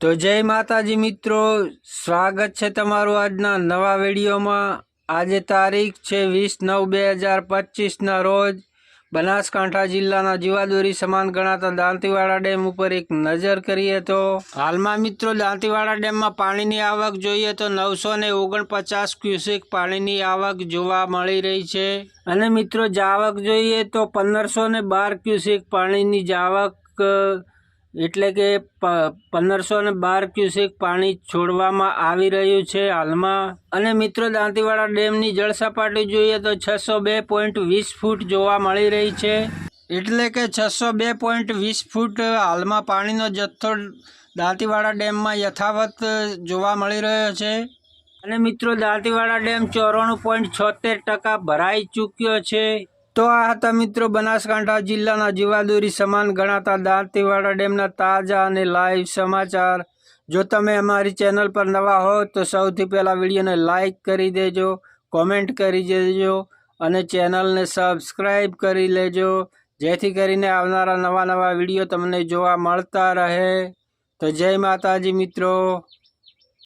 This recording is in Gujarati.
તો જય માતાજી મિત્રો, સ્વાગત છે તમારું આજના નવા વિડીયોમાં. આજે તારીખ છે વીસ નવ બે હજાર પચીસના રોજ બનાસકાંઠા જિલ્લાના જીવાદોરી સમાન ગણાતા દાંતીવાડા ડેમ ઉપર એક નજર કરીએ તો હાલમાં મિત્રો દાંતીવાડા ડેમમાં પાણીની આવક જોઈએ તો નવસો ને ઓગણપચાસ ક્યુસેક પાણીની આવક જોવા મળી રહી છે. અને મિત્રો જાવક જોઈએ તો પંદરસો ને બાર ક્યુસેક પાણીની જાવક એટલે કે પંદરસો ને બાર ક્યુસેક પાણી છોડવામાં આવી રહ્યું છે હાલમાં. અને મિત્રો, દાંતીવાડા ડેમની જળ સપાટી જોઈએ તો છસો બે પોઈન્ટ વીસ ફૂટ જોવા મળી રહી છે. એટલે કે છસો બે પોઈન્ટ વીસ ફૂટ હાલમાં પાણીનો જથ્થો દાંતીવાડા ડેમમાં યથાવત જોવા મળી રહ્યો છે. અને મિત્રો, દાંતીવાડા ડેમ ચોરાણું પોઈન્ટ છોતેર ટકા ભરાઈ ચૂક્યો છે. તો આ હતા મિત્રો બનાસકાંઠા જિલ્લાના જીવાદોરી સમાન ગણાતા દાંતીવાડા ડેમના તાજા અને લાઈવ સમાચાર. જો તમે અમારી ચેનલ પર નવા હો, તો સૌથી પહેલાં વિડીયોને લાઇક કરી દેજો કોમેન્ટ કરી દેજો અને ચેનલને સબસ્ક્રાઈબ કરી લેજો, જેથી કરીને આવનારા નવા નવા વીડિયો તમને જોવા મળતા રહે. તો જય માતાજી મિત્રો.